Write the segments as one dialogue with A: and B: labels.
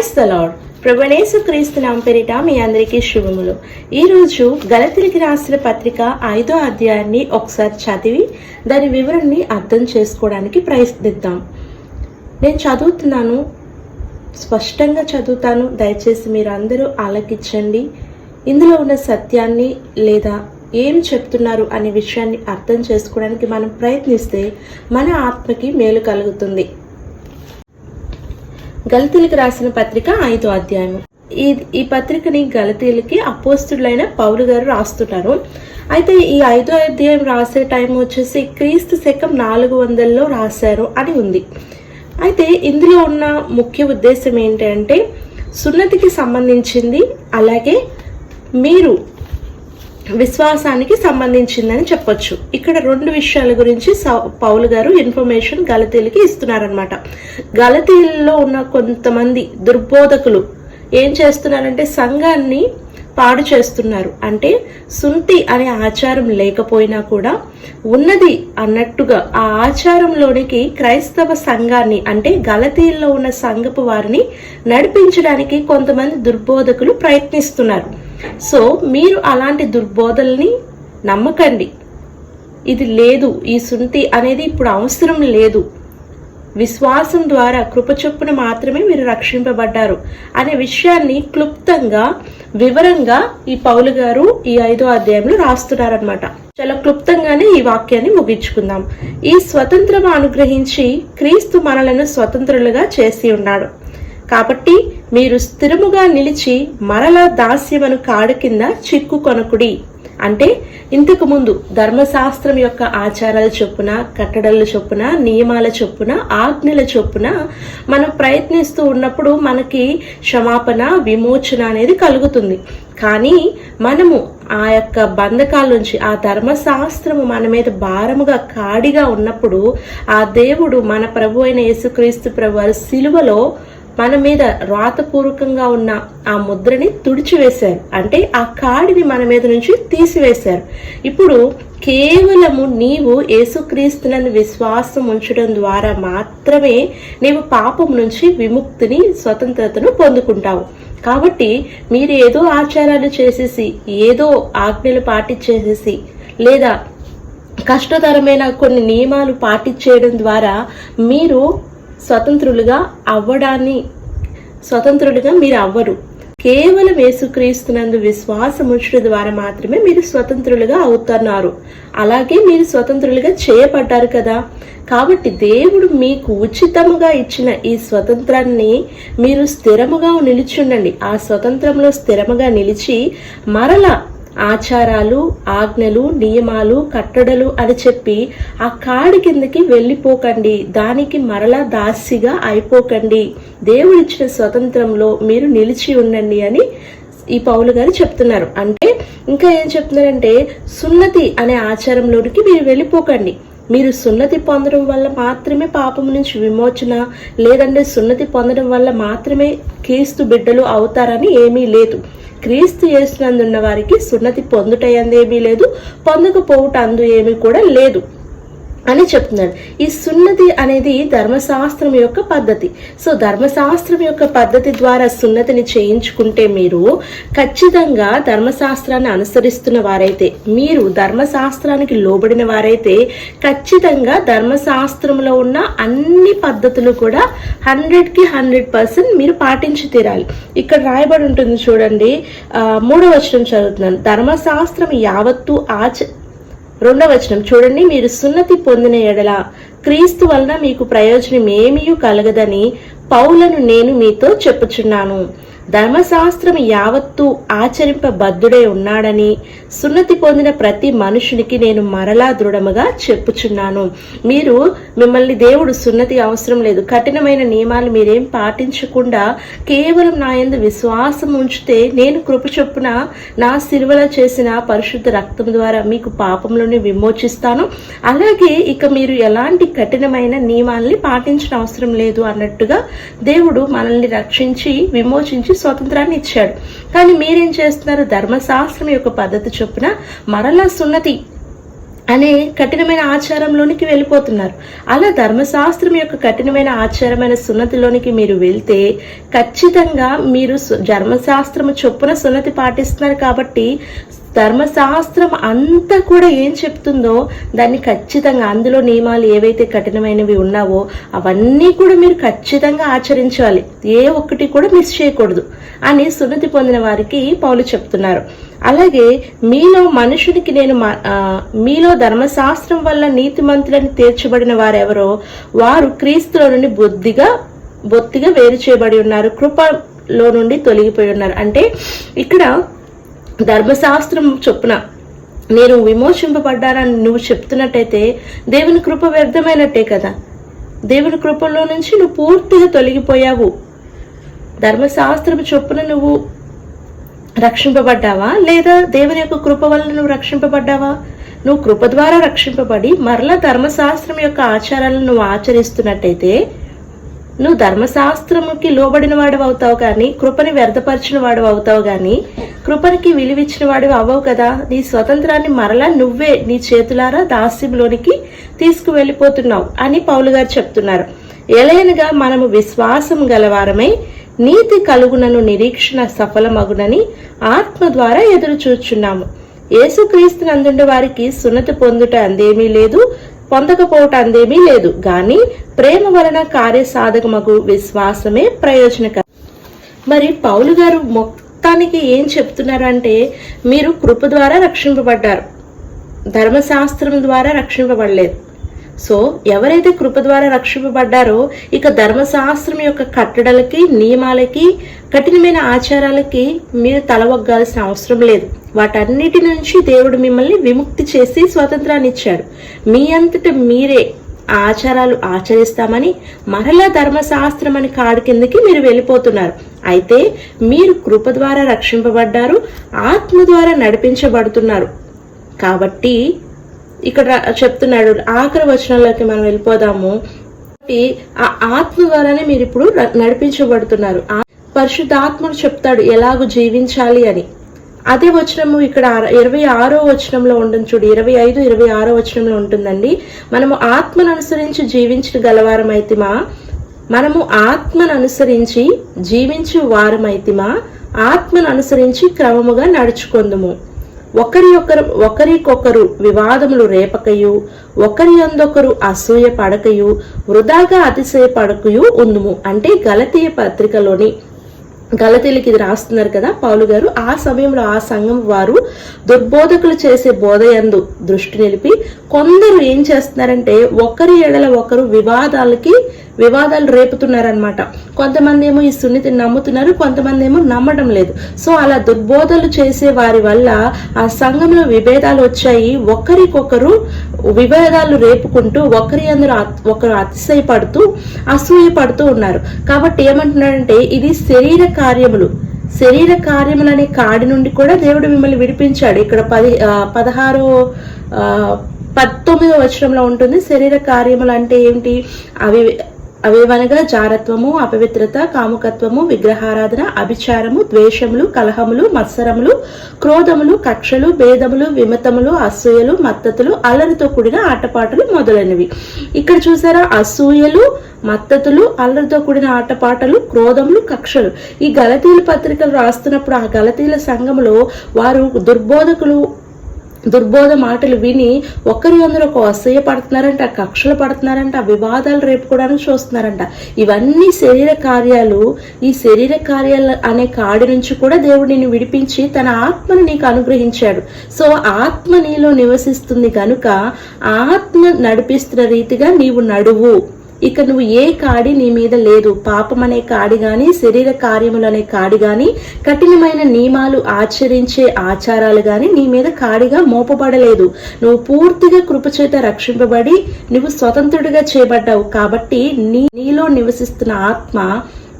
A: Price the lord ప్రభునేసు క్రీస్తు నామ పేరిట మీ అందరికీ శుభములు. ఈరోజు గలతిలికి రాసిన పత్రిక ఐదో అధ్యాయాన్ని ఒకసారి చదివి దాని వివరణని అర్థం చేసుకోవడానికి ప్రయత్నిద్దాం. నేను చదువుతున్నాను స్పష్టంగా చదువుతాను. దయచేసి మీరు అందరూ ఆలకించండి. ఇందులో ఉన్న సత్యాన్ని లేదా ఏం చెప్తున్నారు అనే విషయాన్ని అర్థం చేసుకోవడానికి మనం ప్రయత్నిస్తే మన ఆత్మకి మేలు కలుగుతుంది. గలతీలకు రాసిన పత్రిక ఐదో అధ్యాయం ఈ ఈ పత్రికని గలతీలకి అపోస్తుడైన పౌలు గారు రాస్తుంటారు అయితే ఈ ఐదో అధ్యాయం రాసే టైం వచ్చేసి క్రీస్తు శకం నాలుగు వందల్లో రాశారు అని ఉంది. అయితే ఇందులో ఉన్న ముఖ్య ఉద్దేశం ఏంటంటే సున్నతికి సంబంధించింది అలాగే మీరు విశ్వాసానికి సంబంధించిందని చెప్పొచ్చు. ఇక్కడ రెండు విషయాల గురించి సౌ- పౌలు గారు ఇన్ఫర్మేషన్ గలతీలకి ఇస్తున్నారనమాట గలతీలలో ఉన్న కొంతమంది దుర్బోధకులు ఏం చేస్తున్నారంటే సంఘాన్ని పాడు చేస్తున్నారు. అంటే సుంతి అనే ఆచారం లేకపోయినా కూడా ఉన్నది అన్నట్టుగా ఆ ఆచారంలోనికి క్రైస్తవ సంఘాన్ని అంటే గలతీల్లో ఉన్న సంఘపు వారిని నడిపించడానికి కొంతమంది దుర్బోధకులు ప్రయత్నిస్తున్నారు. సో మీరు అలాంటి దుర్బోధల్ని నమ్మకండి. ఇది లేదు ఈ సుంతి అనేది ఇప్పుడు అవసరం లేదు. విశ్వాసం ద్వారా కృపచొప్పున మాత్రమే మీరు రక్షింపబడ్డారు అనే విషయాన్ని క్లుప్తంగా వివరంగా ఈ పౌలు గారు ఈ ఐదో అధ్యాయంలో రాస్తున్నారనమాట చాలా క్లుప్తంగానే ఈ వాక్యాన్ని ముగించుకుందాం. ఈ స్వతంత్రం అనుగ్రహించి క్రీస్తు మనలను స్వతంత్రులుగా చేసి ఉన్నాడు. కాబట్టి మీరు స్థిరముగా నిలిచి మరలా దాస్యమను కాడు కింద చిక్కుకొనకుడి అంటే ఇంతకు ముందు ధర్మశాస్త్రం యొక్క ఆచారాల చొప్పున కట్టడల చొప్పున నియమాల చొప్పున ఆజ్ఞల చొప్పున మనం ప్రయత్నిస్తూ ఉన్నప్పుడు మనకి క్షమాపణ విమోచన అనేది కలుగుతుంది. కానీ మనము ఆ యొక్క బంధకాల నుంచి ఆ ధర్మశాస్త్రము మన మీద భారముగా కాడిగా ఉన్నప్పుడు ఆ దేవుడు మన ప్రభు అయిన యేసుక్రీస్తు ప్రభు వారి సిలువలో మన మీద రాతపూర్వకంగా ఉన్న ఆ ముద్రని తుడిచివేశారు. అంటే ఆ కాడిని మన మీద నుంచి తీసివేశారు. ఇప్పుడు కేవలము నీవు యేసుక్రీస్తులను విశ్వాసం ఉంచడం ద్వారా మాత్రమే నీవు పాపం నుంచి విముక్తిని స్వతంత్రతను పొందుకుంటావు. కాబట్టి మీరు ఏదో ఆచారాలు చేసేసి ఏదో ఆజ్ఞలు పాటించేసేసి లేదా కష్టతరమైన కొన్ని నియమాలు పాటించేయడం ద్వారా మీరు స్వతంత్రులుగా అవ్వడాన్ని స్వతంత్రులుగా మీరు అవ్వరు. కేవలం యేసుక్రీస్తునందు విశ్వాసం ద్వారా మాత్రమే మీరు స్వతంత్రులుగా అవుతున్నారు అలాగే మీరు స్వతంత్రులుగా చేయబడ్డారు కదా. కాబట్టి దేవుడు మీకు ఉచితముగా ఇచ్చిన ఈ స్వతంత్రాన్ని మీరు స్థిరముగా నిలిచుండండి ఆ స్వతంత్రంలో స్థిరముగా నిలిచి మరల ఆచారాలు ఆజ్ఞలు నియమాలు కట్టడలు అని చెప్పి ఆ కాడి కిందకి వెళ్ళిపోకండి. దానికి మరలా దాసిగా అయిపోకండి. దేవుడిచ్చిన స్వతంత్రంలో మీరు నిలిచి ఉండండి అని ఈ పౌలు గారు చెప్తున్నారు. అంటే ఇంకా ఏం చెప్తున్నారంటే సున్నతి అనే ఆచారంలోనికి మీరు వెళ్ళిపోకండి. మీరు సున్నతి పొందడం వల్ల మాత్రమే పాపం నుంచి విమోచన లేదంటే సున్నతి పొందడం వల్ల మాత్రమే క్రీస్తు బిడ్డలు అవుతారని ఏమీ లేదు. క్రీస్తు చేసినందున్న వారికి సున్నతి పొందుటయందేమీ లేదు పొందకపోవుట అందు ఏమీ కూడా లేదు. అని చెప్తున్నాడు ఈ సున్నతి అనేది ధర్మశాస్త్రం యొక్క పద్ధతి. సో ధర్మశాస్త్రం యొక్క పద్ధతి ద్వారా సున్నతిని చేయించుకుంటే మీరు ఖచ్చితంగా ధర్మశాస్త్రాన్ని అనుసరిస్తున్న వారైతే మీరు ధర్మశాస్త్రానికి లోబడిన వారైతే ఖచ్చితంగా ధర్మశాస్త్రంలో ఉన్న అన్ని పద్ధతులు కూడా హండ్రెడ్కి హండ్రెడ్ పర్సెంట్ మీరు పాటించి తీరాలి. ఇక్కడ రాయబడి ఉంటుంది చూడండి మూడో మూడవ వచనం చదువుతున్నాను. ధర్మశాస్త్రం యావత్తు ఆచ రెండవ వచనం చూడండి. మీరు సున్నతి పొందిన ఎడల క్రీస్తు వలన మీకు ప్రయోజనం ఏమీ కలగదని పౌలను నేను మీతో చెప్పుచున్నాను. ధర్మశాస్త్రం యావత్తు ఆచరింపబద్ధుడై ఉన్నాడని సున్నతి పొందిన ప్రతి మనుషునికి నేను మరలా దృఢముగా చెప్పుచున్నాను. మీరు మిమ్మల్ని దేవుడు సున్నతి అవసరం లేదు. కఠినమైన నియమాలు మీరేం పాటించకుండా కేవలం నా యందు విశ్వాసం ఉంచితే నేను కృప చొప్పున నా సిలువలో చేసిన పరిశుద్ధ రక్తం ద్వారా మీకు పాపంలోనే విమోచిస్తాను. అలాగే ఇక మీరు ఎలాంటి కఠినమైన నియమాల్ని పాటించిన అవసరం లేదు అన్నట్టుగా దేవుడు మనల్ని రక్షించి విమోచించి స్వతంత్రాన్ని ఇచ్చాడు. కానీ మీరేం చేస్తున్నారు? ధర్మశాస్త్రం యొక్క పద్ధతి చొప్పున మరలా సున్నతి అనే కఠినమైన ఆచారంలోనికి వెళ్ళిపోతున్నారు. అలా ధర్మశాస్త్రం యొక్క కఠినమైన ఆచారమైన సున్నతిలోనికి మీరు వెళ్తే ఖచ్చితంగా మీరు ధర్మశాస్త్రము చొప్పున సున్నతి పాటిస్తున్నారు కాబట్టి ధర్మశాస్త్రం అంతా కూడా ఏం చెప్తుందో దాన్ని ఖచ్చితంగా అందులో నియమాలు ఏవైతే కఠినమైనవి ఉన్నావో అవన్నీ కూడా మీరు ఖచ్చితంగా ఆచరించాలి. ఏ ఒక్కటి కూడా మిస్ చేయకూడదు అని సున్నతి పొందిన వారికి పౌలు చెప్తున్నారు. అలాగే మీలో మనుషునికి నేను మ- మీలో ధర్మశాస్త్రం వల్ల నీతిమంతులని తీర్చబడిన వారెవరో వారు క్రీస్తులో నుండి బొద్దిగా బొత్తిగా వేరు చేయబడి ఉన్నారు కృపలో నుండి తొలగిపోయి ఉన్నారు. అంటే ఇక్కడ ధర్మశాస్త్రం చొప్పున నేను విమోచింపబడ్డానని నువ్వు చెప్తున్నట్టయితే దేవుని కృప వ్యర్థమైనట్టే కదా. దేవుని కృపలో నుంచి నువ్వు పూర్తిగా తొలగిపోయావు. ధర్మశాస్త్రం చొప్పున నువ్వు రక్షింపబడ్డావా? లేదా దేవుని యొక్క కృప వల్ల నువ్వు రక్షింపబడ్డావా? నువ్వు కృప ద్వారా రక్షింపబడి మరలా ధర్మశాస్త్రం యొక్క ఆచారాలను నువ్వు ఆచరిస్తున్నట్టయితే నువ్వు ధర్మశాస్త్రముకి లోబడిన వాడు అవుతావు కానీ కృపని వ్యర్థపరిచిన వాడు అవుతావు కానీ కృపనికి విలువిచ్చిన వాడు అవ్వవు కదా? నీ స్వతంత్రాన్ని మరలా నువ్వే నీ చేతులారా దాస్యంలోనికి తీసుకువెళ్ళిపోతున్నావు అని పౌలు గారు చెప్తున్నారు. ఎలైనగా మనము విశ్వాసం గలవారమై నీతి కలుగునను నిరీక్షణ సఫలమగునని ఆత్మ ద్వారా ఎదురుచూచున్నాము. యేసుక్రీస్తు నందుండే వారికి సున్నతి పొందుట అందేమీ లేదు పొందకపోవటం అందేమీ లేదు గాని ప్రేమ వలన కార్యసాధకమగు విశ్వాసమే ప్రయోజనకరం. మరి పౌలు గారు మొత్తానికి ఏం చెప్తున్నారంటే మీరు కృప ద్వారా రక్షింపబడ్డారు. ధర్మశాస్త్రం ద్వారా రక్షింపబడలేదు. సో ఎవరైతే కృప ద్వారా రక్షింపబడ్డారో ఇక ధర్మశాస్త్రం యొక్క కట్టడలకి నియమాలకి కఠినమైన ఆచారాలకి మీరు తలవగ్గాల్సిన అవసరం లేదు. వాటన్నిటి నుంచి దేవుడు మిమ్మల్ని విముక్తి చేసి స్వతంత్రాన్ని ఇచ్చాడు. మీ అంతట మీరే ఆచారాలు ఆచరిస్తామని మరలా ధర్మశాస్త్రం అని కాడు కిందకి మీరు వెళ్ళిపోతున్నారు. అయితే మీరు కృప ద్వారా రక్షింపబడ్డారు ఆత్మ ద్వారా నడిపించబడుతున్నారు. కాబట్టి ఇక్కడ చెప్తున్నాడు ఆఖరి వచనంలోకి మనం వెళ్ళిపోదాము. కాబట్టి ఆ ఆత్మ ద్వారానే మీరు ఇప్పుడు నడిపించబడుతున్నారు. పరిశుద్ధాత్ముడు చెప్తాడు ఎలాగూ జీవించాలి అని. అదే వచనము ఇక్కడ ఇరవై ఆరో వచనంలో ఉంటుంది చూడు ఇరవై ఐదు ఇరవై ఆరో వచనంలో ఉంటుందండి. మనము ఆత్మను అనుసరించి జీవించిన గలవారమైతిమా? మనము ఆత్మను అనుసరించి జీవించు వారమైతిమా? ఆత్మను అనుసరించి క్రమముగా నడుచుకుందుము. ఒకరి ఒకరు ఒకరికొకరు వివాదములు రేపకయు ఒకరి అందొకరు అసూయ పడకయు వృధాగా అతిశయ పడకయు ఉందుము. అంటే గలతీయ పత్రికలోని గలతీలకి ఇది రాస్తున్నారు కదా పౌలు గారు. ఆ సమయంలో ఆ సంఘం వారు దుర్బోధకులు చేసే బోధయందు దృష్టి నిలిపి కొందరు ఏం చేస్తున్నారంటే ఒకరి ఎడల ఒకరు వివాదాలకి వివాదాలు రేపుతున్నారనమాట కొంతమంది ఏమో ఈ సున్నితిని నమ్ముతున్నారు కొంతమంది ఏమో నమ్మడం లేదు. సో అలా దుర్బోధలు చేసే వారి వల్ల ఆ సంఘంలో విభేదాలు వచ్చాయి. ఒకరికొకరు విభేదాలు రేపుకుంటూ ఒకరి అందరూ ఒకరు అతిశయపడుతూ అసూయపడుతూ ఉన్నారు. కాబట్టి ఏమంటున్నారంటే ఇది శరీర కార్యములు. శరీర కార్యములనే కాడి నుండి కూడా దేవుడు మిమ్మల్ని విడిపించాడు. ఇక్కడ పది ఆ, ఆ, పంతొమ్మిదో వచనంలో ఉంటుంది. శరీర కార్యములు అంటే ఏంటి అవి అవేవనగా జారత్వము అపవిత్రత కాముకత్వము విగ్రహారాధన అభిచారము ద్వేషములు కలహములు మత్సరములు క్రోధములు కక్షలు భేదములు విమతములు అసూయలు మత్తతులు అల్లరితో కూడిన ఆటపాటలు మొదలైనవి. ఇక్కడ చూసారా? అసూయలు మత్తతులు అల్లరితో కూడిన ఆటపాటలు క్రోధములు కక్షలు. ఈ గలతీల పత్రికలు రాస్తున్నప్పుడు ఆ గలతీల సంఘములో వారు దుర్బోధకులు దుర్బోధ మాటలు విని ఒకరి అందరూ ఒక అసూయ పడుతున్నారంట కక్షలు పడుతున్నారంట వివాదాలు రేపుకోవడానికి చూస్తున్నారంట. ఇవన్నీ శరీర కార్యాలు. ఈ శరీర కార్యాలు అనే కాడి నుంచి కూడా దేవుడు నిన్ను విడిపించి తన ఆత్మను నీకు అనుగ్రహించాడు. సో ఆత్మ నీలో నివసిస్తుంది కనుక ఆత్మ నడిపిస్తున్న రీతిగా నీవు నడువు. ఇక నువ్వు ఏ కాడి నీ మీద లేదు. పాపం అనే కాడి గాని శరీర కార్యములు అనే కాడి గాని కఠినమైన నియమాలు ఆచరించే ఆచారాలు గాని నీ మీద కాడిగా మోపబడలేదు. నువ్వు పూర్తిగా కృపచేత రక్షింపబడి నువ్వు స్వతంత్రుడిగా చేయబడ్డావు. కాబట్టి నీ నీలో నివసిస్తున్న ఆత్మ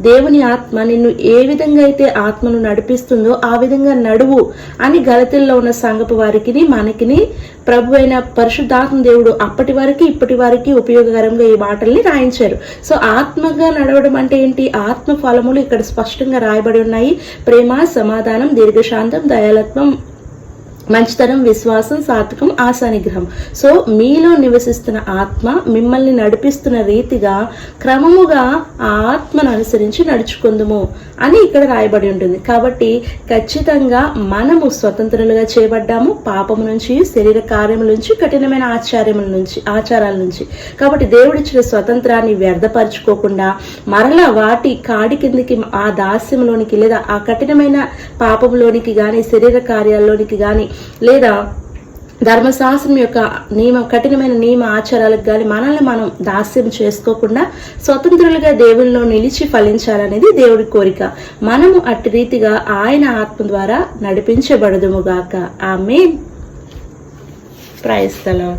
A: దేవుని ఆత్మ నిన్ను ఏ విధంగా అయితే ఆత్మను నడిపిస్తుందో ఆ విధంగా నడువు అని గలతిల్లో ఉన్న సంగపు వారికి మనకిని ప్రభు అయిన పరిశుద్ధాత్మ దేవుడు అప్పటి వరకు ఇప్పటి వారికి ఉపయోగకరంగా ఈ మాటల్ని రాయించారు. సో ఆత్మగా నడవడం అంటే ఏంటి? ఆత్మ ఫలములు ఇక్కడ స్పష్టంగా రాయబడి ఉన్నాయి. ప్రేమ సమాధానం దీర్ఘశాంతం దయాలత్వం మంచితనం విశ్వాసం సాత్వికం ఆశానిగ్రహం. సో మీలో నివసిస్తున్న ఆత్మ మిమ్మల్ని నడిపిస్తున్న రీతిగా క్రమముగా ఆ ఆత్మను అనుసరించి నడుచుకుందుము అని ఇక్కడ రాయబడి ఉంటుంది. కాబట్టి ఖచ్చితంగా మనము స్వతంత్రులుగా చేయబడ్డాము పాపము నుంచి శరీర కార్యముల నుంచి కఠినమైన ఆచార్యముల నుంచి ఆచారాల నుంచి. కాబట్టి దేవుడిచ్చిన స్వతంత్రాన్ని వ్యర్థపరచుకోకుండా మరలా వాటి కాడి కిందికి ఆ దాస్యంలోనికి లేదా ఆ కఠినమైన పాపంలోనికి కానీ శరీర కార్యాల్లోనికి కానీ లేదా ధర్మశాస్త్రం యొక్క నియమ కఠినమైన నియమ ఆచారాలకు కానీ మనల్ని మనం దాస్యం చేసుకోకుండా స్వతంత్రులుగా దేవుల్లో నిలిచి ఫలించాలనేది దేవుడి కోరిక. మనము అట్టి రీతిగా ఆయన ఆత్మ ద్వారా నడిపించబడదుముగాక ఆమె ప్రైస్తలో